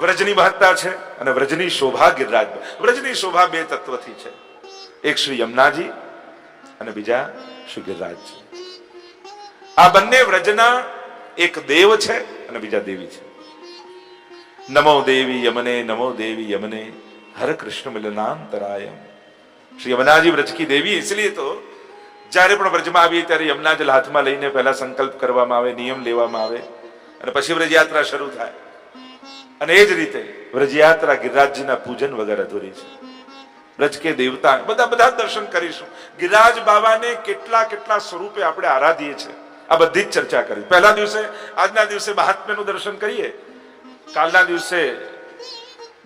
વ્રજની મહત્તા છે અને વ્રજની શોભા ગિરિરાજ વ્રજની શોભા બે તત્વથી છે એક શ્રી યમુનાજી અને બીજા શ્રી ગિરિરાજજી આ બંને વ્રજના એક દેવ છે અને બીજા દેવી છે નમો દેવી યમને નમો દેવી યમને હર કૃષ્ણ મિલનાંતરાયમ શ્રી યમુનાજી વ્રજ કી દેવી इसलिए તો જ્યારે પણ વ્રજમાં આવીએ ત્યારે યમુના જલ હાથમાં લઈને પહેલા સંકલ્પ કરવામાં આવે નિયમ લેવામાં આવે અને પછી વ્રજયાત્રા શરૂ થાય અને એ જ રીતે વ્રજયાત્રા ગિરિરાજજીના પૂજન વગર અધૂરી છે. વ્રજ કે દેવતા બધા બધા દર્શન કરીશું. ગિરિરાજ બાબાને કેટલા કેટલા સ્વરૂપે આપણે આરાધીએ છીએ. આ બધી જ ચર્ચા કરી. પહેલા દિવસે, આજના દિવસે મહાત્મ્યનું દર્શન કરીએ. કાલના દિવસે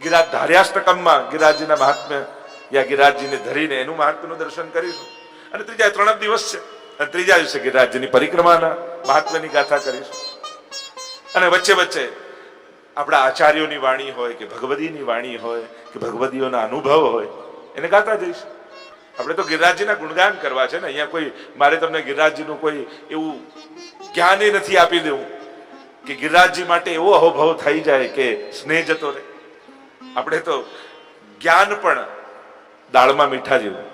ગિરાજ ધાર્યાષ્ટકમમાં ગિરાજીના મહાત્મ્ય યા ગિરાજીને ધરીને એનું મહાત્મ્યનું દર્શન કરીશું. અને ત્રીજા ત્રણ દિવસ છે. અને ત્રીજા દિવસે ગિરાજીની પરિક્રમાના મહાત્મ્યની ગાથા કરીશું. અને વચ્ચે વચ્ચે આપણા આચાર્યોની વાણી હોય કે ભગવદીની વાણી હોય કે ભગવદીઓના અનુભવ હોય, એને ગાતા જઈશ. આપણે તો ગિરિરાજજીના ગુણગાન કરવા છે ને, અહીંયા કોઈ, મારે તમને ગિરિરાજજીનું કોઈ એવું જ્ઞાન નથી આપી દેવું કે ગિરિરાજજી માટે એવો અહોભાવ થઈ જાય કે સ્નેહ જતો રહે. આપણે તો જ્ઞાન પણ દાળમાં મીઠા જેવું.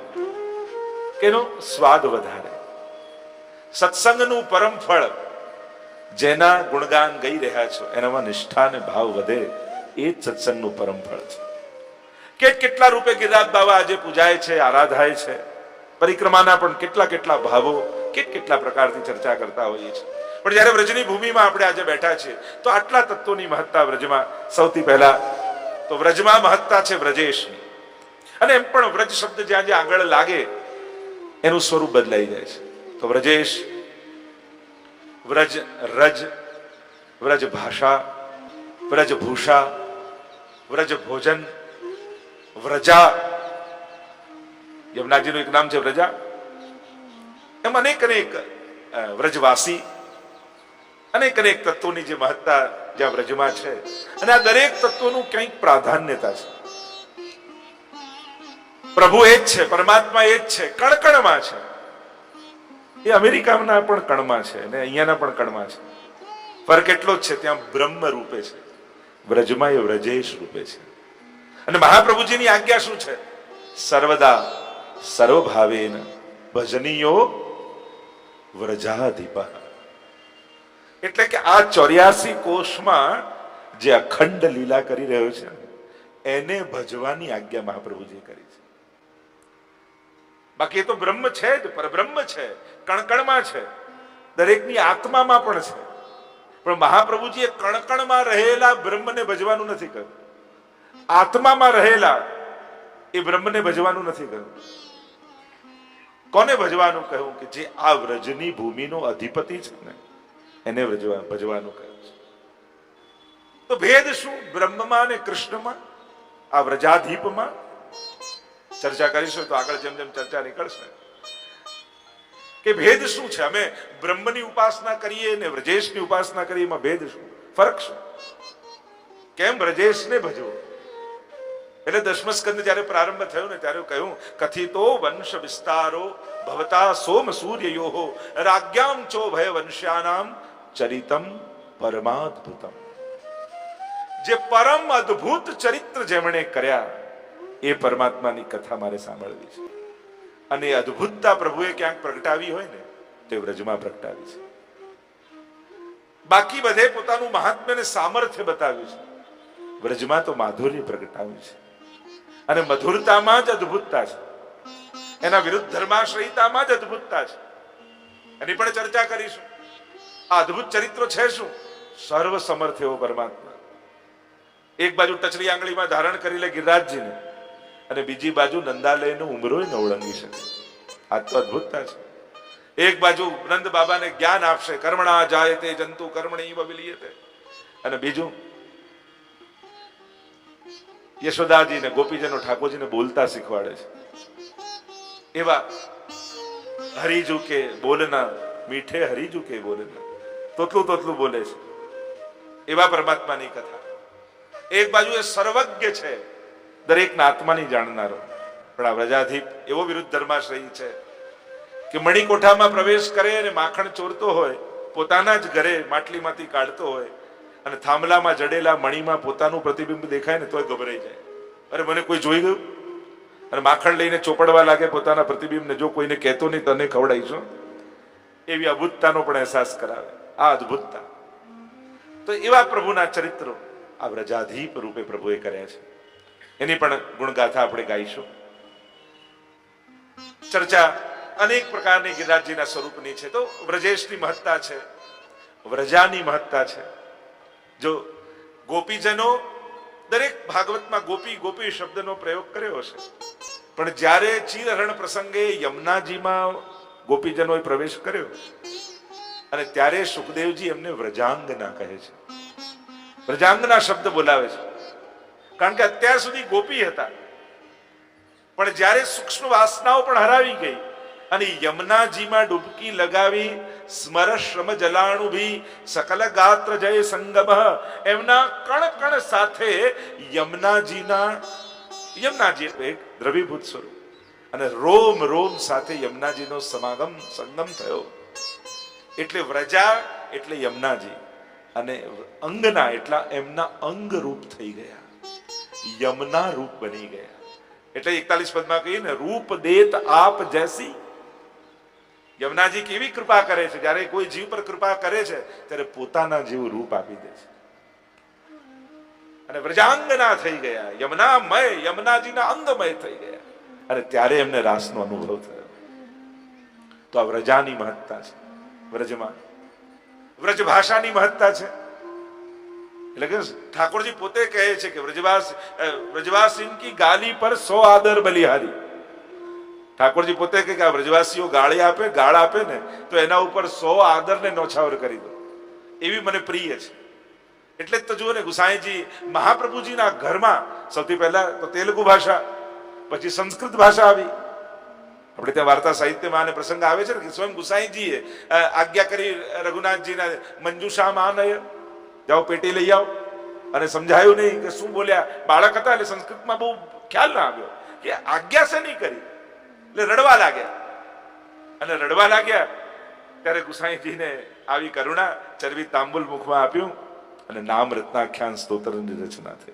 એનો સ્વાદ વધારે. સત્સંગનું પરમ ફળ જેના ગુણગાન ગઈ રહ્યા છો, એનામાં નિષ્ઠા અને ભાવ વધે એ જ સત્સંગનું પરમ ફળ છે. કે કેટલા રૂપે ગિરિરાજ બાબા આજે પૂજાય છે, આરાધાય છે, પરિક્રમાના પણ કેટલા કેટલા ભાવો, કેટ કેટલા પ્રકારથી ચર્ચા કરતા હોઈએ છીએ. પણ જ્યારે વ્રજની ભૂમિમાં આપણે આજે બેઠા છીએ, તો આટલા તત્વોની મહત્તા વ્રજમાં સૌથી પહેલા, તો વ્રજમાં મહત્તા છે વ્રજેશની. અને એમ પણ વ્રજ શબ્દ જ્યાં જ્યાં આગળ લાગે, એનું સ્વરૂપ બદલાઈ જાય છે. તો વ્રજેશ વ્રજ, રજ, વ્રજ ભાષા, વ્રજ ભૂષા, વ્રજ ભોજન, વ્રજા. યમુનાજીનું એક નામ છે વ્રજા. એમ અનેક અનેક વ્રજવાસી, અનેક અનેક તત્વોની જે મહત્તા જ્યાં વ્રજમાં છે. અને આ દરેક તત્વોનું કંઈક પ્રાધાન્યતા છે. પ્રભુ એ જ છે, પરમાત્મા એ જ છે, કણકણમાં છે. એ અમેરિકાના પણ કણમાં છે અને અહીંયાના પણ કણમાં છે. ફરક એટલો જ છે, ત્યાં બ્રહ્મ રૂપે છે. વ્રજમાં એ વ્રજેશ રૂપે છે. અને મહાપ્રભુજીની આજ્ઞા શું છે? સર્વદા સર્વભાવેન ભજનીયો વ્રજાધિપ. એટલે કે આ ચોર્યાસી કોષમાં જે અખંડ લીલા કરી રહ્યો છે, એને ભજવાની આજ્ઞા મહાપ્રભુજીએ કરી છે. બાકી એ તો બ્રહ્મ છે જ, પરબ્રહ્મ છે, કણકણમાં છે. દરેકની આત્મામાં પણ છે. પણ મહાપ્રભુજીએ કણકણમાં રહેલા બ્રહ્મને ભજવાનું નથી કહ્યું. આત્મામાં રહેલા એ બ્રહ્મને ભજવાનું નથી કહ્યું. કોને ભજવાનું કહ્યું કે જે આ વ્રજની ભૂમિનો અધિપતિ છે ને, એને ભજવાનું કહ્યું છે. તો ભેદ શું? બ્રહ્મમાં અને કૃષ્ણમાં? આ વ્રજાધીપમાં? ચર્ચા કરીશું તો આગળ જેમ જેમ ચર્ચા નીકળશે. કે ભેદ શું છે? અમે બ્રહ્મની ઉપાસના કરીએ ને વ્રજેશની ઉપાસના કરીએ, એમાં ભેદ શું? ફરક શું? કેમ વ્રજેશને ભજવો? એટલે દસમ સ્કંદ જ્યારે પ્રારંભ થયો ને ત્યારે કહ્યું, કથિતો વંશ વિસ્તારો ભવતા સોમ સૂર્યયોહો રાજ્યામ ચો ભય વંશ્યાનામ ચરિતમ પરમાદ્ભુતમ. જે પરમ અદ્ભુત ચરિત્ર જેમણે કર્યા એ પરમાત્માની કથા મારે સાંભળવી છે. અને એ અદ્ભુતતા પ્રભુએ ક્યાંક પ્રગટાવી હોય ને, તે વ્રજમાં પ્રગટાવી છે. બાકી બધે પોતાનું મહાત્મ્ય અને સામર્થ્ય બતાવ્યું છે. વ્રજમાં તો માધુર્ય પ્રગટાવ્યું છે. અને મધુરતામાં જ અદ્ભુતતા છે. એના વિરુદ્ધ ધર્માશ્રયતામાં જ અદ્ભુતતા છે. એની પણ ચર્ચા કરીશું. આ અદ્ભુત ચરિત્રો છે શું? સર્વ સમર્થ એવો પરમાત્મા. એક બાજુ ટચલી આંગળીમાં ધારણ કરી લે ગિરિરાજજીને. અને બીજી બાજુ નંદાલયનો ઉમરો ન ઓળંગી શકે. આ તો અદભુતતા છે. એક બાજુ નંદ બાબાને જ્ઞાન આપશે, કર્મણા જાય તે જંતુ, કર્મણી વિલીયતે અને બીજું, યશોદાજીને, ગોપીજનો, ઠાકોરજીને બોલતા શીખવાડે છે. એવા હરીજુ કે બોલના મીઠે હરીજુ કે બોલના તોતલું તોતલું બોલે છે. એવા પરમાત્માની કથા. એક બાજુ એ સર્વજ્ઞ છે. દરેકના આત્માની જાણનારો. પણ આ વ્રજાધીપ એવો વિરુદ્ધ ધર્માશ્રયી છે કે મણિકોઠામાં પ્રવેશ કરે અને માખણ ચોરતો હોય, પોતાના જ ઘરે માટલીમાંથી કાઢતો હોય અને થાંભલામાં જડેલા મણીમાં પોતાનું પ્રતિબિંબ દેખાય ને તોય ગભરાઈ જાય. અરે મને કોઈ જોઈ ગયું? અને માખણ લઈને ચોપડવા લાગે પોતાના પ્રતિબિંબને જો કોઈને કહેતો નહીં તને ખવડાવીશું એવી અભૂતતાનો પણ અહેસાસ કરાવે. આ અદ્ભુતતા. તો એવા પ્રભુના ચરિત્રો આ વ્રજાધીપ રૂપે પ્રભુએ કર્યા છે. એની પણ ગુણગાથા આપણે ગાઈશું. ચર્ચા અનેક પ્રકારની ગિરિરાજજીના સ્વરૂપની છે. તો વ્રજેશની મહત્તા છે, વ્રજાની મહત્તા છે. જો ગોપીજનો દરેક ભાગવતમાં ગોપી ગોપી શબ્દનો પ્રયોગ કર્યો છે પણ જ્યારે ચીરહરણ પ્રસંગે યમુનાજીમાં ગોપીજનોએ પ્રવેશ કર્યો, અને ત્યારે સુખદેવજી એમને વ્રજાંગના કહે છે. વ્રજાંગના શબ્દ બોલાવે છે. કારણ કે અત્યાર સુધી ગોપી હતા. પણ જ્યારે સૂક્ષ્મ વાસનાઓ પણ હરાવી ગઈ અને યમુનાજીમાં ડૂબકી લગાવી, સ્મર શ્રમ જલાણુ ભી, સકલ ગાત્ર જય સંગમ, એમના કણ કણ સાથે યમુનાજીના, યમુનાજી એક દ્રવીભૂત સ્વરૂપ. અને રોમ રોમ સાથે યમુનાજીનો સમાગમ, સંગમ થયો. એટલે વ્રજા, એટલે યમુનાજી. અને અંગના એટલા એમના અંગ રૂપ થઈ ગયા. યમના રૂપ બની ગયા. એટલે એકતાલીસ પદમાં કહીએ ને, રૂપ દેત આપ જૈસી યમુનાજી કેવી કૃપા કરે છે? જ્યારે કોઈ જીવ પર કૃપા કરે છે, ત્યારે પોતાના જેવું રૂપ આપી દે છે. અને વ્રજાંગના થઈ ગયા. યમુનામય, યમુનાજીના અંગમય થઈ ગયા. અને ત્યારે એમને રાસનો અનુભવ થયો. તો આ વ્રજાની મહત્તા છે. વ્રજમાં. વ્રજ ભાષાની મહત્તા છે. એટલે કે ઠાકોરજી પોતે કહે છે કે વ્રજવાસ વ્રજવાસીન કી ગાલી પર સો આદર બલિહારી. ઠાકોરજી પોતે કહે કે આ વ્રજવાસીઓ ગાળી આપે, ગાળ આપે ને, તો એના ઉપર સો આદરને નોછાવર કરી દો. એવી મને પ્રિય છે. એટલે જ તો જુઓ ને, ગુસાઈજી મહાપ્રભુજીના ઘરમાં સૌથી પહેલા તો તેલુગુ ભાષા, પછી સંસ્કૃત ભાષા આવી. આપણે ત્યાં વાર્તા સાહિત્યમાં આને પ્રસંગ આવે છે ને કે સ્વયં ગુસાઈજીએ આજ્ઞા કરી રઘુનાથજીના મંજુષા માનય જાઓ પેટી લઈ આવો. અને સમજાયું નહીં કે શું બોલ્યા. બાળક હતા એટલે સંસ્કૃતમાં બહુ ખ્યાલ ના આવ્યો કે આજ્ઞા છે નહીં કરી? એટલે રડવા લાગ્યા. અને રડવા લાગ્યા ત્યારે ગુસાઈજીને આવી કરુણા ચરબી તાંબુલ મુખમાં આપ્યું અને નામ રત્નાખ્યાન સ્તોત્રની રચના થઈ.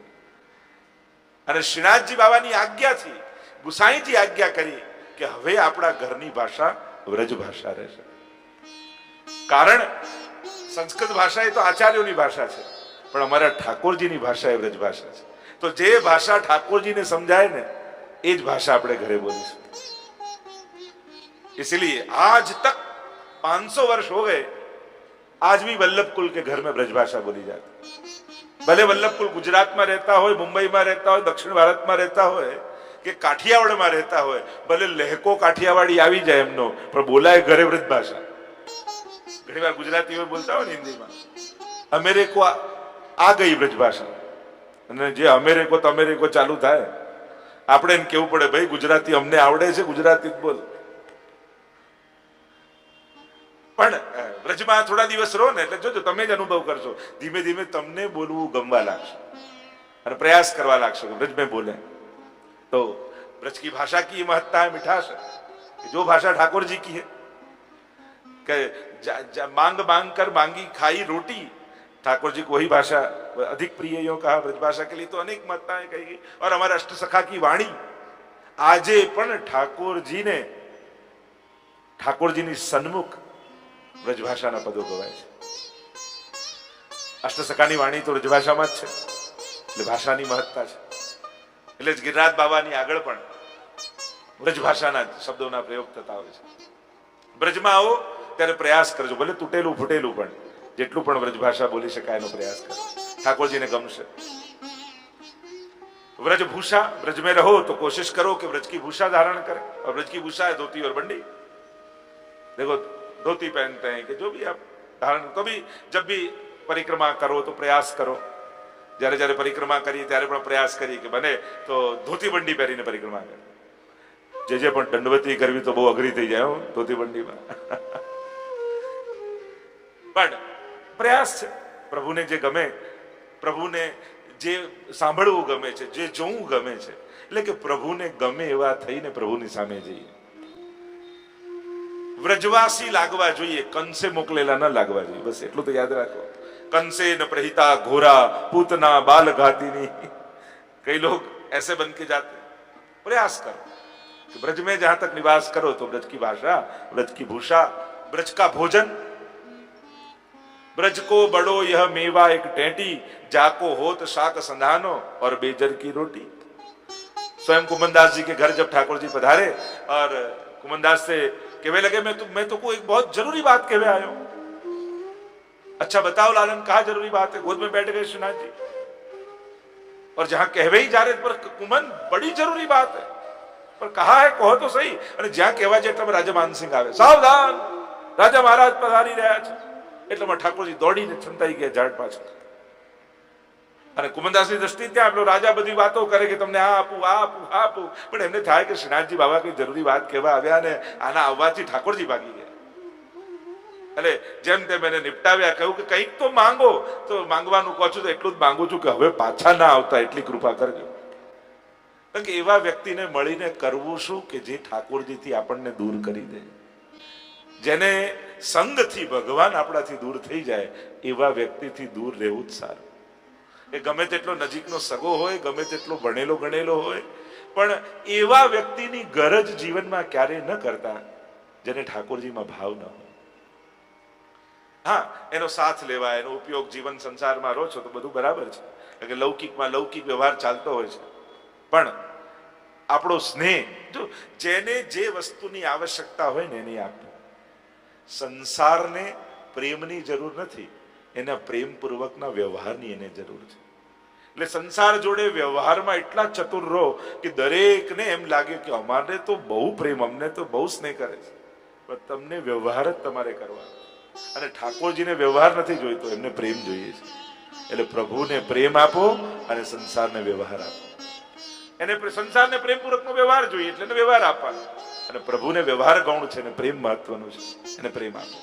અને શ્રીનાથજી બાબાની આજ્ઞાથી ગુસાઈજી આજ્ઞા કરી કે હવે આપણા ઘરની ભાષા વ્રજ ભાષા રહેશે. કારણ સંસ્કૃત ભાષા એ તો આચાર્યોની ભાષા છે પણ અમારા ઠાકોરજીની ભાષા એ વ્રજ ભાષા છે તો જે ભાષા ઠાકોરજીને સમજાય ને એ જ ભાષા આપણે ઘરે બોલીશું इसलिए आज तक 500 वर्ष हो गए आज भी वल्लभ कुल के घर में ब्रजभाषा बोली जाती भले वल्लभ कुल गुजरात में रहता हो मुंबई में रहता हो दक्षिण भारत में रहता હોય કે કાઠિયાવાડમાં રહેતા હોય ભલે લહેકો કાઠિયાવાડી આવી જાય એમનો પણ બોલાય ઘરે વ્રજ ભાષા ઘણી વાર ગુજરાતીઓ બોલતા હોય ને હિન્દીમાં અમેરિકો આ આ ગઈ વ્રજ ભાષા અને જે અમેરિકો તો અમેરિકો ચાલુ થાય આપણે એને કેવું પડે ભાઈ ગુજરાતી અમને આવડે છે ગુજરાતી જ બોલ પણ અ, વ્રજમાં થોડા દિવસ રહો ને એટલે જોજો તમે જ અનુભવ કરશો ધીમે ધીમે તમને બોલવું ગમવા લાગશે અને પ્રયાસ કરવા લાગશો કે ब्रज में बोले तो ब्रज की भाषा की ये महत्ता है मिठास है कि जो भाषा ठाकुर जी की है कि जा, जा, मांग मांग कर मांगी खाई रोटी ठाकुर जी को वही भाषा अधिक प्रिय यो कहा ब्रज भाषा के लिए तो अनेक महत्ताएं कही गई और हमारे अष्ट सखा की वाणी આજે પણ ઠાકોરજીને ઠાકોરજીની સન્મુખ વ્રજભાષાના પદો ગવાય છે અષ્ટસખાની વાણી તો વ્રજભાષામાં જ છે એટલે ભાષાની મહત્તા છે એટલે જ ગિરિરાજ બાબાની આગળ પણ વ્રજભાષાના જ શબ્દોના પ્રયોગ થતા હોય છે બ્રજમાં આવો ત્યારે પ્રયાસ કરજો ભલે તૂટેલું ફૂટેલું પણ જેટલું પણ વ્રજભાષા બોલી શકાય એનો પ્રયાસ કરો ઠાકોરજીને ગમશે व्रजभूषा ब्रज में रहो तो कोशिश करो कि ब्रज की भूषा धारण करें और ब्रज की भूषा है धोती और बंडी देखो धोती पहनते हैं कि जो भी आप धारण तो भी जब भी परिक्रमा करो तो प्रयास करो જ્યારે જ્યારે પરિક્રમા કરીએ ત્યારે પણ પ્રયાસ કરીએ કે બને તો ધોતી બંડી પહેરીને પરિક્રમા કરે જે જે પણ દંડવતી કરવી તો બહુ અઘરી થઈ જાય હો, ધોતી બંડીમાં પણ પ્રયાસ છે પ્રભુને જે ગમે પ્રભુને જે સાંભળવું ગમે છે જે જોવું ગમે છે એટલે કે પ્રભુને ગમે એવા થઈને પ્રભુની સામે જઈએ વ્રજવાસી લાગવા જોઈએ કંસે મોકલેલા ન લાગવા જોઈએ બસ એટલું તો યાદ રાખો कंसे न प्रहिता घोरा पूतना बाल घातिनी कई लोग ऐसे बन के जाते हैं। प्रयास करो कि ब्रज में जहां तक निवास करो तो ब्रज की भाषा ब्रज की भूषा ब्रज का भोजन ब्रज को बड़ो यह मेवा एक टेंटी जाको होत शाक संधानो और बेजर की रोटी स्वयं कुमनदास जी के घर जब ठाकुर जी पधारे और कुमनदास से कहने लगे मैं तो मैं तो को एक बहुत जरूरी बात कहवे आयो हूं अच्छा बताओ लालन कहा जरूरी बात है गोद में बैठ गए श्रीनाथ जी और जहां कहवे ही जा रहे पर कुमन बड़ी जरूरी बात है पर कहा है કહો તો સહી અને જ્યાં કહેવા છે એટલામાં રાજા માનસિંહ આવે સાવધાન રાજા મહારાજ પધારી રહ્યા છે એટલામાં ઠાકોરજી દોડીને છંતાઈ ગયા ઝાડ પાછળ. અને કુમનદાસની દ્રષ્ટિ ત્યાં આપણો રાજા બધી વાતો કરે કે તમને આ આપું આ આપું આ આપું. પણ એમને થાય કે શ્રીનાથજી બાબા કઈ જરૂરી વાત કહેવા આવ્યા ને આના આવવાથી ઠાકોરજી ભાગી ગયા. એટલે જેમ તેમ એને નિપટાવ્યા, કહ્યું કે કંઈક તો માંગો. તો માંગવાનું કહો છું તો એટલું જ માંગુ છું કે હવે પાછા ના આવતા એટલી કૃપા કરજો. કારણ કે એવા વ્યક્તિને મળીને કરવું શું કે જે ઠાકોરજીથી આપણને દૂર કરી દે. જેને સંગથી ભગવાન આપણાથી દૂર થઈ જાય, એવા વ્યક્તિથી દૂર રહેવું જ સારું. એ ગમે તેટલો નજીકનો સગો હોય, ગમે તેટલો ભણેલો ગણેલો હોય, પણ એવા વ્યક્તિની ગરજ જીવનમાં ક્યારેય ન કરતા જેને ઠાકોરજીમાં ભાવ ન હોય. હા, એનો સાથ લેવા એનો ઉપયોગ જીવન સંસારમાં રહો છો તો બધું બરાબર છે. કે લૌકિકમાં લૌકિક વ્યવહાર ચાલતો હોય છે. પણ આપણો સ્નેહ, જો જેને જે વસ્તુની આવશ્યકતા હોય ને એની આપવું સંસારને પ્રેમની જરૂર નથી. એના પ્રેમપૂર્વકના વ્યવહારની એને જરૂર છે. એટલે સંસાર જોડે વ્યવહારમાં એટલા ચતુર રહો કે દરેકને એમ લાગે કે અમારે તો બહુ પ્રેમ, અમને તો બહુ સ્નેહ કરે છે. પણ તમને વ્યવહાર જ તમારે કરવાનો. અને ઠાકોરજીને વ્યવહાર નથી જોઈતો, એમને પ્રેમ જોઈએ છે. એટલે પ્રભુને પ્રેમ આપો અને સંસારને વ્યવહાર આપો. એને સંસારને પ્રેમપૂર્વકનો વ્યવહાર જોઈએ એટલે વ્યવહાર આપવાનો. અને પ્રભુને વ્યવહાર ગૌણ છે અને પ્રેમ મહત્વનું છે એને પ્રેમ આપો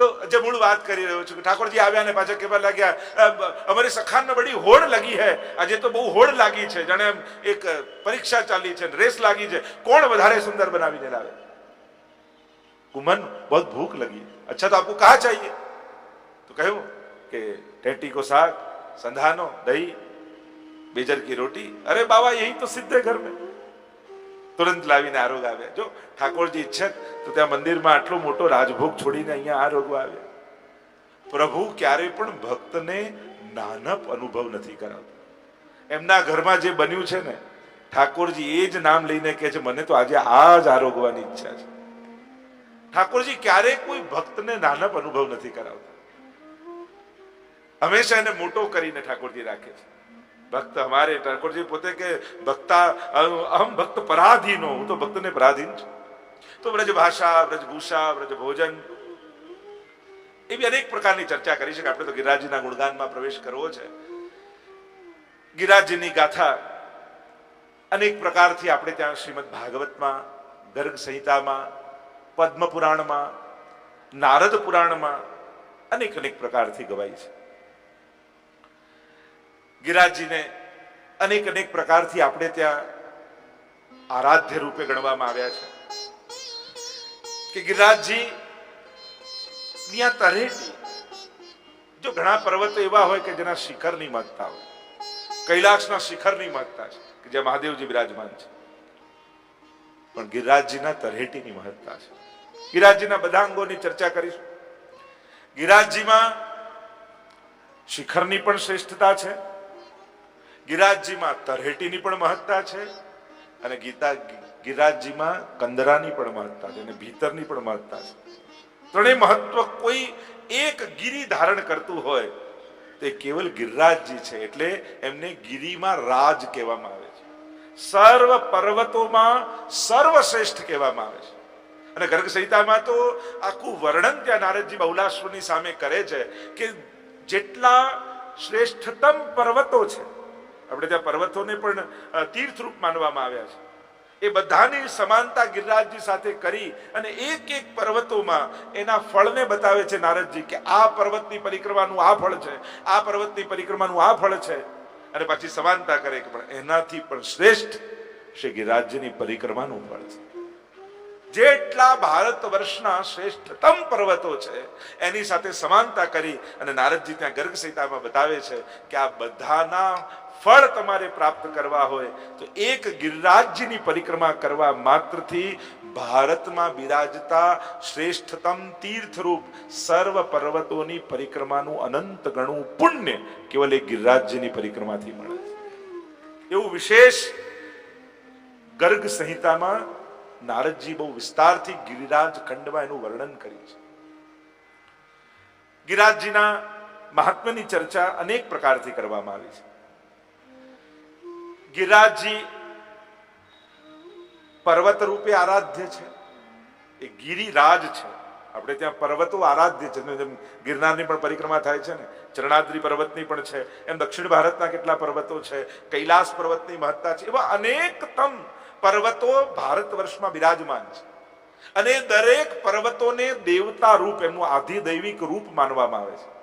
તો જે મૂળ વાત કરી રહ્યો છું કે ઠાકોરજી આવ્યા ને પાછા કહેવા લાગ્યા "અ, બ- અમારી સખાનમાં બડી હોડ લગી હે આજે તો બહુ હોડ લાગી છે જાણે એમ એક પરીક્ષા ચાલી છે રેસ લાગી છે કોણ વધારે સુંદર બનાવીને લાવે कुमन बहुत भूख लगी अच्छा तो आपको कहा चाहिए तो કહ્યું કે ટેટી કો શાક સંધાનો દહીં બેજર की रोटी अरे बाबा यही तो सिद्ध है घर में તુરંત લાવીને આરોગ આવ્યા. જો ઠાકોરજી ઈચ્છત, તો ત્યાં મંદિરમાં આટલો મોટો રાજભોગ છોડીને અહીંયા આરોગ આવ્યા. પ્રભુ ક્યારેય પણ ભક્તને નાનપ અનુભવ નથી કરાવતો. એમના ઘરમાં જે બન્યું છે ને, ઠાકોરજી એ જ નામ લઈને કહે છે, મને તો આજે આ જ આરોગવાની ઈચ્છા છે. ઠાકોરજી ક્યારેય કોઈ ભક્તને નાનપ અનુભવ નથી કરાવતા. હંમેશા એને મોટો કરીને ઠાકોરજી રાખે છે. ભક્ત અમારે ઠાકોરજી પોતે કે, ભક્તા અહમ ભક્ત પરાધીનો હું તો ભક્તને પરાધીન છું. તો વ્રજ ભાષા, વ્રજ ભૂષા, વ્રજ ભોજન, એવી અનેક પ્રકારની ચર્ચા કરી છે કે આપણે તો ગિરિરાજજીના ગુણગાનમાં પ્રવેશ કરવો છે. ગિરિરાજજીની ગાથા અનેક પ્રકારથી આપણે ત્યાં શ્રીમદ ભાગવતમાં, ગર્ગ સંહિતામાં, પદ્મ પુરાણમાં, નારદ પુરાણમાં અનેક અનેક પ્રકારથી ગવાય છે. ગિરિરાજજીને અનેક અનેક પ્રકારથી આપણે ત્યાં આરાધ્ય રૂપે ગણવામાં આવ્યા છે. કે ગિરિરાજજી તરેટી જો ઘણા પર્વતો એવા હોય કે જેના શિખરની મહત્તા હોય, કૈલાસના શિખરની મહત્તા છે, કે જે મહાદેવજી બિરાજમાન છે. પણ ગિરિરાજજીના તરહેટીની મહત્તા છે. ગિરિરાજજીના બધા અંગોની ચર્ચા કરીશું. ગિરિરાજજીમાં શિખરની પણ શ્રેષ્ઠતા છે. ગિરિરાજજીમાં તરહેટીની પણ મહત્તા છે અને ગીતા ગિરિરાજજીમાં કંદરાની પણ મહત્તા છે અને ભીતરની પણ મહત્તા છે. ત્રણેય મહત્વ કોઈ એક ગિરી ધારણ કરતું હોય, તે કેવલ ગિરરાજજી છે એટલે એમને ગિરિમાં રાજ કહેવામાં આવે છે. સર્વ પર્વતોમાં સર્વશ્રેષ્ઠ કહેવામાં આવે છે. અને ગર્ગ સંહિતામાં તો આખું વર્ણન ત્યાં નારદજી બહુલાશ્વની સામે કરે છે કે જેટલા શ્રેષ્ઠતમ પર્વતો છે આપણે ત્યાં પર્વતોને પણ તીર્થરૂપ માનવામાં આવ્યા છે. એ બધાની સમાનતા ગિરિરાજજી સાથે કરી અને એક એક પર્વતોમાં એના ફળને બતાવે છે નારદજી કે આ પર્વતની પરિક્રમાનું આ ફળ છે, આ પર્વતની પરિક્રમાનું આ ફળ છે. અને પાછી સમાનતા કરે કે પણ એનાથી પણ શ્રેષ્ઠ શ્રી ગિરિરાજજીની પરિક્રમાનું ફળ છે. જેટલા ભારત વર્ષના શ્રેષ્ઠતમ પર્વતો છે, એની સાથે સમાનતા કરી અને નારદજી ત્યાં ગર્ગ સંહિતામાં બતાવે છે કે આ બધાના ફળ તમારે પ્રાપ્ત કરવા હોય, તો એક ગિરિરાજ્યની પરિક્રમા કરવા માત્રથી ભારતમાં બિરાજતા શ્રેષ્ઠતમ તીર્થરૂપ સર્વ પર્વતોની પરિક્રમાનું અનંત ગણું પુણ્ય કેવલ એ ગિરિરાજ્યની પરિક્રમાથી મળે. એવું વિશેષ ગર્ગ સંહિતામાં નારદજી બહુ વિસ્તારથી ગિરિરાજ ખંડમાં એનું વર્ણન કર્યું છે. ગિરિરાજજીના મહાત્મ્યની ચર્ચા અનેક પ્રકારથી કરવામાં આવી છે. ગિરિરાજજી પર્વત રૂપે આરાધ્ય છે. એ ગિરિરાજ છે. આપણે ત્યાં પર્વતો આરાધ્ય છે. જેમ ગિરનારની પણ પરિક્રમા થાય છે ને. ચરણાદ્રી પર્વતની પણ છે. એમ દક્ષિણ ભારતના કેટલા પર્વતો છે. કૈલાસ પર્વતની મહત્તા છે. એવા અનેકતમ પર્વતો ભારત વર્ષમાં બિરાજમાન છે. અને દરેક પર્વતોને દેવતા રૂપ, એમનું આધિદૈવિક રૂપ માનવામાં આવે છે.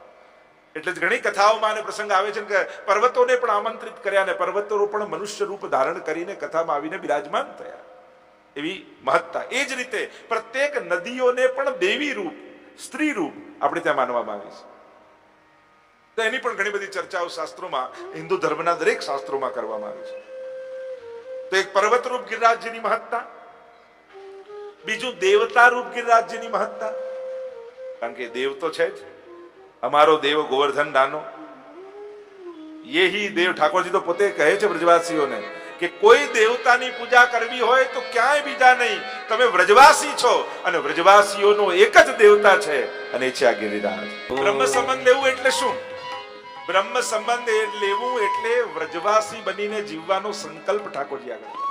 એટલે જ ઘણી કથાઓમાં અને પ્રસંગ આવે છે કે પર્વતોને પણ આમંત્રિત કર્યા અને પર્વતો પણ મનુષ્ય રૂપ ધારણ કરીને કથામાં આવીને બિરાજમાન થયા. એવી મહત્તા. એ જ રીતે પ્રત્યેક નદીઓને પણ દેવી રૂપ, સ્ત્રી રૂપ આપણે ત્યાં માનવામાં આવી છે. તો એની પણ ઘણી બધી ચર્ચાઓ શાસ્ત્રોમાં, હિન્દુ ધર્મના દરેક શાસ્ત્રોમાં કરવામાં આવી છે. તો એક પર્વતરૂપ ગિરિરાજ્યની મહત્તા, બીજું દેવતા રૂપ ગિરિરાજ્યની મહત્તા. કારણ કે દેવ તો છે જ. અમારો દેવ ગોવર્ધન દાનો યહી દેવ ઠાકોરજી તો પોતે કહે છે વ્રજવાસીઓને કે કોઈ દેવતાની પૂજા કરવી હોય તો ક્યાંય બીજા નહીં. તમે વ્રજવાસી છો અને વ્રજવાસીઓનો એક જ દેવતા છે અને છે આ ગિરિરાજ બ્રહ્મ સંબંધ લેવું એટલે શું? બ્રહ્મ સંબંધ લેવું એટલે વ્રજવાસી બનીને જીવવાનો સંકલ્પ ઠાકોરજી આગળ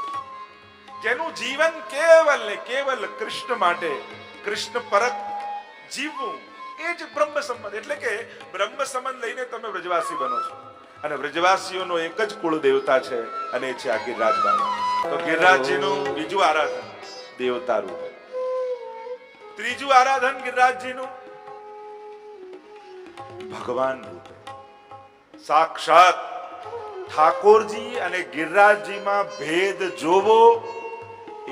જેનું જીવન કેવલ ને કેવલ કૃષ્ણ માટે, કૃષ્ણ પરત જીવવું. એ જ બ્રહ્મ સંબંધ. એટલે કે બ્રહ્મ સંબંધ લઈને તમે વ્રજવાસી બનો છો. અને વ્રજવાસીઓનો એક જ કુળ દેવતા છે અને એ છે આ ગિરરાજ બાબા તો ગિરરાજજીનું બીજું આરાધન દેવતા રૂપે. ત્રીજું આરાધન ગિરરાજજીનું ભગવાન રૂપે. સાક્ષાત ઠાકોરજી અને ગિરરાજજીમાં ભેદ જોવો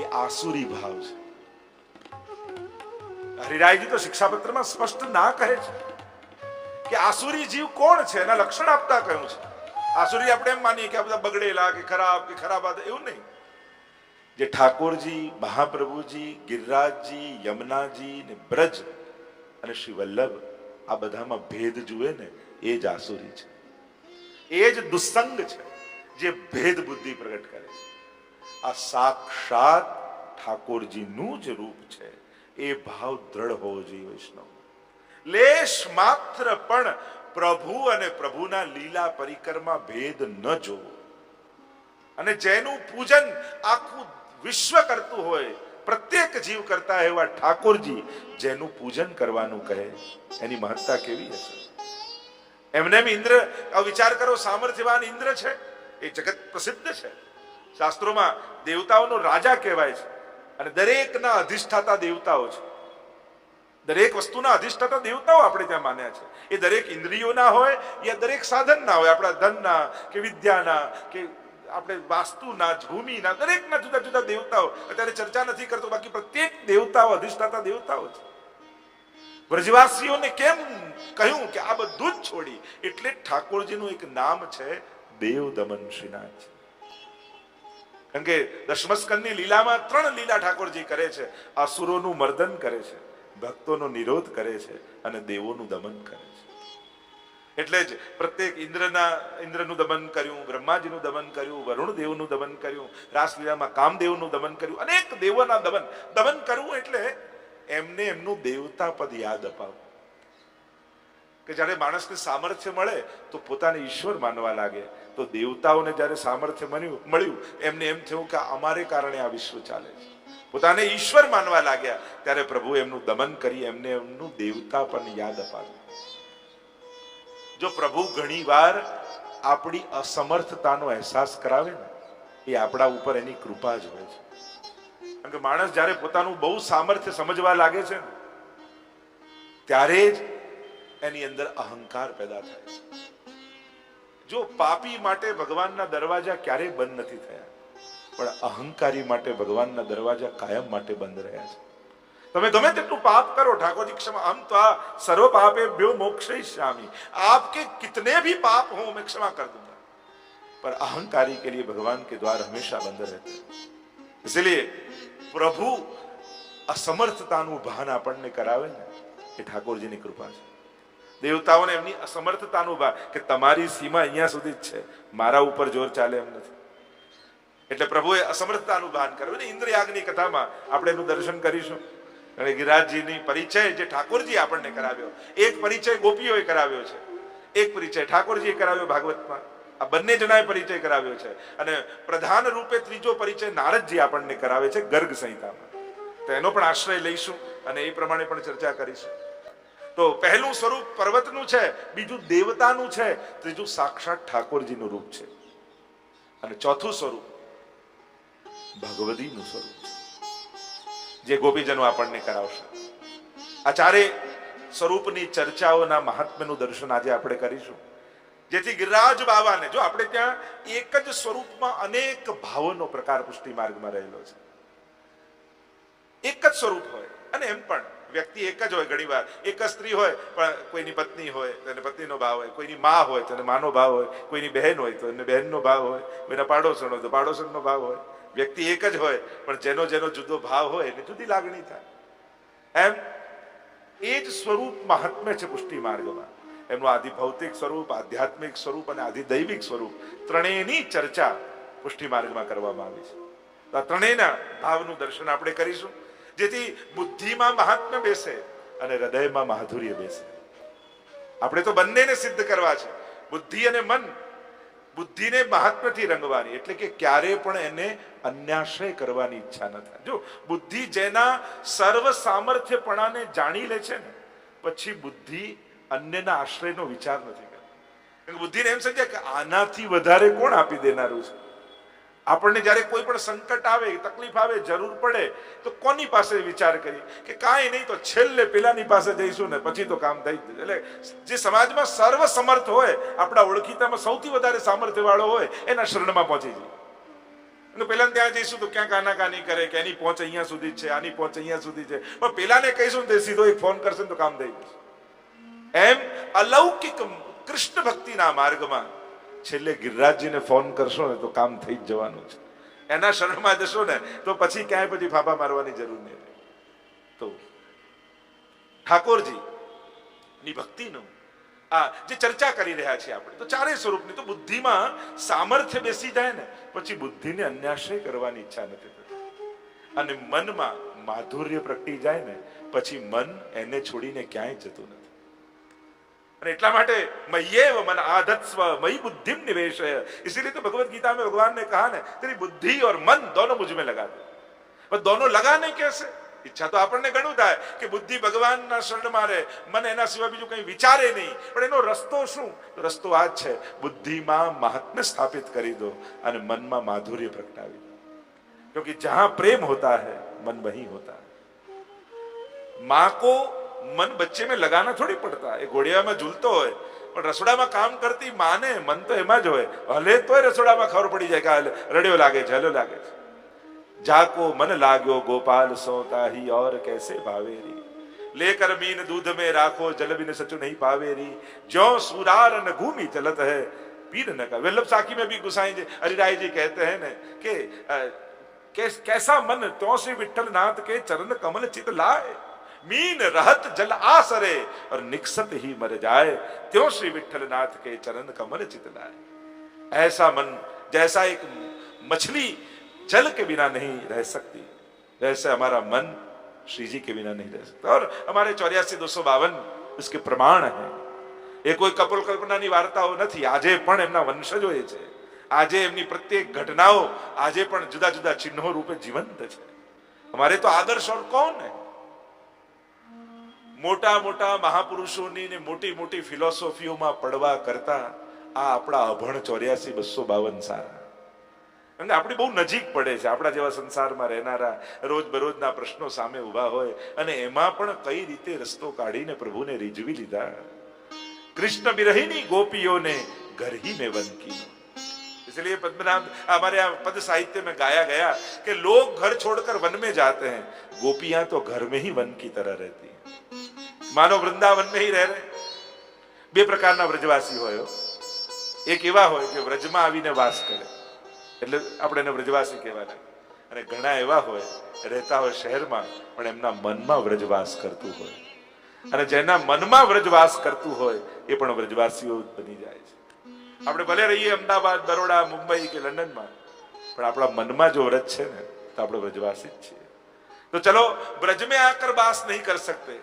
એ આસુરી ભાવ છે. હરિરાયજી તો શિક્ષાપત્રમાં સ્પષ્ટ ના કહે છે કે આસુરી જીવ કોણ છે એના લક્ષણ આપતા કહ્યું છે. આસુરી આપણે એમ માનીએ કે આ બધા બગડેલા કે ખરાબ કે ખરાબ એવું નહીં. જે ઠાકોરજી, મહાપ્રભુજી, ગિરિરાજજી, યમુનાજી ને બ્રજ અને શ્રી વલ્લભ આ બધામાં ભેદ જુએ ને એ જ આસુરી છે. એ જ દુસ્સંગ છે જે ભેદ બુદ્ધિ પ્રગટ કરે છે. આ સાક્ષાત ઠાકોરજીનું જ રૂપ છે. એ ભાવ દ્રઢ હોવો જોઈએ વૈષ્ણવ. લેશ માત્ર પણ પ્રભુ અને પ્રભુના લીલા પરિકરમાં ભેદ ન જોવો. અને જેનું પૂજન આખું વિશ્વ કરતું હોય, પ્રત્યેક જીવ કરતા એવા ઠાકોરજી જેનું પૂજન કરવાનું કહે, એની મહત્તા કેવી હશે? એમને એમ ઇન્દ્ર વિચાર કરો, સામર્થ્યવાન ઇન્દ્ર છે. એ જગત પ્રસિદ્ધ છે. શાસ્ત્રોમાં દેવતાઓનો રાજા કહેવાય છે. અને દરેકના અધિષ્ઠાતા દેવતાઓ છે. દરેક વસ્તુના અધિષ્ઠાતા દેવતાઓ આપણે ત્યાં માન્યા છે. એ દરેક ઇન્દ્રિયોના હોય યા દરેક સાધનના હોય. આપણા ધનના કે વિદ્યાના કે આપણે વાસ્તુના, ભૂમિના, દરેકના જુદા જુદા દેવતાઓ. અત્યારે ચર્ચા નથી કરતો, બાકી પ્રત્યેક દેવતાઓ અધિષ્ઠાતા દેવતાઓ છે. વ્રજવાસીઓને કેમ કહ્યું કે આ બધું જ છોડી? એટલે ઠાકોરજીનું એક નામ છે દેવ દમન શ્રીનાથ કારણ કે દશમસ્કંદની લીલામાં ત્રણ લીલા ઠાકોરજી કરે છે. આસુરોનું મર્દન કરે છે. ભક્તોનો નિરોધ કરે છે અને દેવોનું દમન કરે છે. એટલે જ પ્રત્યેક ઇન્દ્રના, ઇન્દ્રનું દમન કર્યું, બ્રહ્માજીનું દમન કર્યું વરુણ દેવનું દમન કર્યું, રાસલીલામાં કામદેવનું દમન કર્યું, અનેક દેવોના દમન. દમન કરવું એટલે એમને એમનું દેવતા પદ યાદ અપાવવું કે જ્યારે માણસને સામર્થ્ય મળે તો પોતાને ઈશ્વર માનવા લાગે. તો દેવતાઓને જ્યારે સામર્થ્ય મળ્યું મળ્યું, એમને એમ થયું કે અમારે કારણે આ વિશ્વ ચાલે છે. પોતાને ઈશ્વર માનવા લાગ્યા, ત્યારે પ્રભુ એમનું દમન કરી, એમને એમનું દેવતા પણ યાદ અપાવ્યું. જો પ્રભુ ઘણીવાર આપણી અસમર્થતાનો અહેસાસ કરાવે ને, એ આપણા ઉપર એની કૃપા જ હોય છે. કારણ કે માણસ જ્યારે પોતાનું બહુ સામર્થ્ય સમજવા લાગે છે ત્યારે જ એની અંદર અહંકાર પેદા થાય છે. જો પાપી માટે ભગવાનના દરવાજા ક્યારેય બંધ નથી થયા પણ અહંકારી માટે ભગવાનના દરવાજા કાયમ માટે બંધ રહ્યા છે તમે ગમે તેટલું પાપ કરો ઠાકોર जी क्षमा हम तो आ सर्व पापे ब्यो मोक्षयिष्यामि आपके कितने भी पाप हो मैं क्षमा कर दूंगा पर अहंकारी के लिए भगवान के द्वार हमेशा बंद रहते हैं इसलिए प्रभु અસમર્થતાનું ભાન આપણને કરાવે ને એ ઠાકોરજીની કૃપા છે દેવતાઓને એમની અસમર્થતાનું ભાન કે તમારી સીમા અહીંયા સુધી જ છે. મારા ઉપર જોર ચાલે એમ નથી. એટલે પ્રભુએ અસમર્થતાનું ભાન કર્યું ને ઇન્દ્રયાગની કથામાં આપણે એનું દર્શન કરીશું. અને ગિરિરાજજીની પરિચય જે ઠાકોરજી આપણને કરાવ્યો, એક પરિચય ગોપીઓએ કરાવ્યો છે. એક પરિચય ઠાકોરજીએ કરાવ્યો ભાગવતમાં. આ બંને જણાએ પરિચય કરાવ્યો છે. અને પ્રધાન રૂપે ત્રીજો પરિચય નારદજી આપણને કરાવે છે ગર્ગ સંહિતામાં. તો એનો પણ આશ્રય લઈશું અને એ પ્રમાણે પણ ચર્ચા કરીશું. તો પહેલું સ્વરૂપ પર્વતનું છે, બીજું દેવતાનું છે, ત્રીજું સાક્ષાત ઠાકોરજીનું રૂપ છે. અને ચોથું સ્વરૂપ ભગવદીનું સ્વરૂપ જે ગોપીજનો આપણને કરાવશે. આ ચારે સ્વરૂપની ચર્ચાઓના મહાત્મ્યનું દર્શન આજે આપણે કરીશું. જેથી ગિરિરાજ બાબાને જો આપણે ત્યાં એક જ સ્વરૂપમાં અનેક ભાવોનો પ્રકાર પુષ્ટિ માર્ગમાં રહેલો છે. એક જ સ્વરૂપ હોય, અને એમ પણ વ્યક્તિ એક જ હોય ઘણીવાર એક જ સ્ત્રી હોય, પણ કોઈની પત્ની હોય તો એને પત્નીનો ભાવ હોય. કોઈની મા હોય તો એને માનો ભાવ હોય. કોઈની બહેન હોય તો એને બહેનનો ભાવ હોય. કોઈના પાડોશણ હોય તો પાડોશણનો ભાવ હોય. વ્યક્તિ એક જ હોય, પણ જેનો જેનો જુદો ભાવ હોય એની જુદી લાગણી થાય. એમ એ જ સ્વરૂપ મહાત્મ્ય છે પુષ્ટિ માર્ગમાં. એમનું આદિ ભૌતિક સ્વરૂપ, આધ્યાત્મિક સ્વરૂપ અને આદિ દૈવિક સ્વરૂપ ત્રણેયની ચર્ચા પુષ્ટિ માર્ગમાં કરવામાં આવી છે. ત્રણેયના ભાવનું દર્શન આપણે કરીશું. જેથી બુદ્ધિમાં મહાત્મ્ય બેસે અને હૃદયમાં માધુર્ય બેસે. આપણે તો બંનેને સિદ્ધ કરવા છે. બુદ્ધિ અને મન, બુદ્ધિને મહાત્મ્યથી રંગવાની. એટલે કે ક્યારે પણ એને અન્યાશ્રય કરવાની ઈચ્છા ન થાય. જો બુદ્ધિ જેના સર્વ સામર્થ્યપણાને જાણી લે છે ને, પછી બુદ્ધિ અન્યના આશ્રયનો વિચાર નથી કરતો. બુદ્ધિને એમ સમજે કે આનાથી વધારે કોણ આપી દેનારું છે? આપણને જ્યારે કોઈ પણ સંકટ આવે, તકલીફ આવે, જરૂર પડે, તો કોની પાસે વિચાર કરી કે કાંઈ નહીં તો છેલ્લે પેલાની પાસે જઈશું ને પછી તો કામ થઈ એટલે જે સમાજમાં સર્વ સમર્થ હોય, આપણા ઓળખીતામાં સૌથી વધારે સામર્થ્ય વાળો હોય, એના શરણમાં પહોંચી જાય. એટલે પેલા ત્યાં જઈશું તો ક્યાંક આનાકાની કરે, કે એની પહોંચ અહીંયા સુધી છે, આની પહોંચ અહીંયા સુધી છે. પણ પેલાને કહીશું તે સીધો એક ફોન કરશે તો કામ થઈ જશે. એમ અલૌકિક કૃષ્ણ ભક્તિના માર્ગમાં છેલ્લે ગિરિરાજજીને ફોન કરશો ને તો કામ થઈ જ જવાનું છે. એના શરણમાં જશો ને તો પછી ક્યાંય પછી ફાફા મારવાની જરૂર નહીં તો ઠાકોરજી, ની ભક્તિનું આ જે ચર્ચા કરી રહ્યા છીએ આપણે, તો ચારેય સ્વરૂપની તો બુદ્ધિમાં સામર્થ્ય બેસી જાય ને, પછી બુદ્ધિને અન્યાશ્રય કરવાની ઈચ્છા નથી થતી. અને મનમાં માધુર્ય પ્રગટી જાય ને, પછી મન એને છોડીને ક્યાંય જતું નથી. અને એટલા માટે मय्येव मन आधत्स्व मई बुद्धिम निवेश इसीलिए तो भगवत गीता में भगवान ने कहा ना तेरी बुद्धि और मन दोनों मुझ में लगा दे पर दोनों लगाने कैसे ઈચ્છા તો આપણને ઘણું થાય કે બુદ્ધિ ભગવાનના શરણમાં રહે મન એના સિવાય બીજું કંઈ વિચારે નહીં પણ એનો રસ્તો શું તો રસ્તો આ જ છે બુદ્ધિમાં મહાત્મ્ય સ્થાપિત કરી દો અને મનમાં માધુર્ય પ્રગટાવી દો क्योंकि जहां प्रेम होता है मन वही होता है माँ को મન બચ્ચે મેં લગાના થોડી પડતા. એ ઘોડિયામાં ઝૂલતો હોય, પણ રસોડામાં કામ કરતી માને, મન તો એમાં જ હોય. હલે તોય રસોડામાં ખબર પડી જાય કે રડ્યો લાગે છે હલો લાગે છે. જાકો મન લાગ્યો, ગોપાલ સોતાહી ઓર કેસે ભાવેરી? લેકર મીન દૂધ મે રાખો જલ બિન સચુ નહીં પાવેરી. જો સુરાર ન ઘૂમી ચલત હે, પીર ન કા. વલ્લભ સાકી મે ભી ગુસાઈ જે હરિરાય જી કહેતે હે ને કે कैसा मन तो से विठल नाथ के चरण कमल चित लाए मीन रहत जल आसरे और निकसत ही मर जाए त्यों श्री विठल नाथ के चरण कमल चित लाए ऐसा मन जैसा एक मछली जल के बिना नहीं रह सकती वैसे हमारा मन श्री जी के बिना नहीं रह सकता और हमारे चौरासी दो सौ बावन उसके प्रमाण है એ કોઈ કપોલ કલ્પનાની વાર્તાઓ નથી આજે પણ એમના વંશજો એ છે આજે એમની પ્રત્યેક ઘટનાઓ આજે પણ જુદા જુદા ચિહ્નો રૂપે જીવંત છે हमारे तो आदर्श और कौन है મોટા મોટા મહાપુરુષોની ને મોટી મોટી ફિલોસોફીઓમાં પડવા કરતા આ આપણા અભણ ચોર્યાસી બસો બાવન સારા અને આપણી બહુ નજીક પડે છે આપણા જેવા સંસારમાં રહેનારા રોજ બરોજના પ્રશ્નો સામે ઊભા હોય અને એમાં પણ કઈ રીતે રસ્તો કાઢીને પ્રભુને રીઝવી લીધા કૃષ્ણ બિરહીની ગોપીઓને ઘર ही में वन की इसलिए पद्मनाभ हमारे यहाँ पद साहित्य में गाया गया कि लोग घर छोड़कर वन में जाते हैं गोपियां तो घर में ही वन की तरह रहती हैं मानो वृंदावन में ही रह रहे બે પ્રકારના વ્રજવાસી હોય હો. એક એવા હોય કે વ્રજમાં આવીને વાસ કરે એટલે આપણે એને વ્રજવાસી કહેવાના અને ઘણા એવા હોય રહેતા હોય શહેરમાં પણ એમના મનમાં વ્રજવાસ કરતું હોય અને જેના મનમાં વ્રજવાસ કરતું હોય એ પણ વ્રજવાસીઓ બની જાય છે આપણે ભલે રહીએ અમદાવાદ બરોડા મુંબઈ કે લંડનમાં પણ આપણા મનમાં જો વ્રજ છે ને તો આપણે વ્રજવાસી જ છીએ तो चलो ब्रज में आकर वास नहीं कर सकते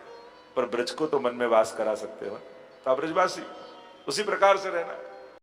पर ब्रज को तो मन में वास करा सकते हो तो आप ब्रजवासी उसी प्रकार से रहना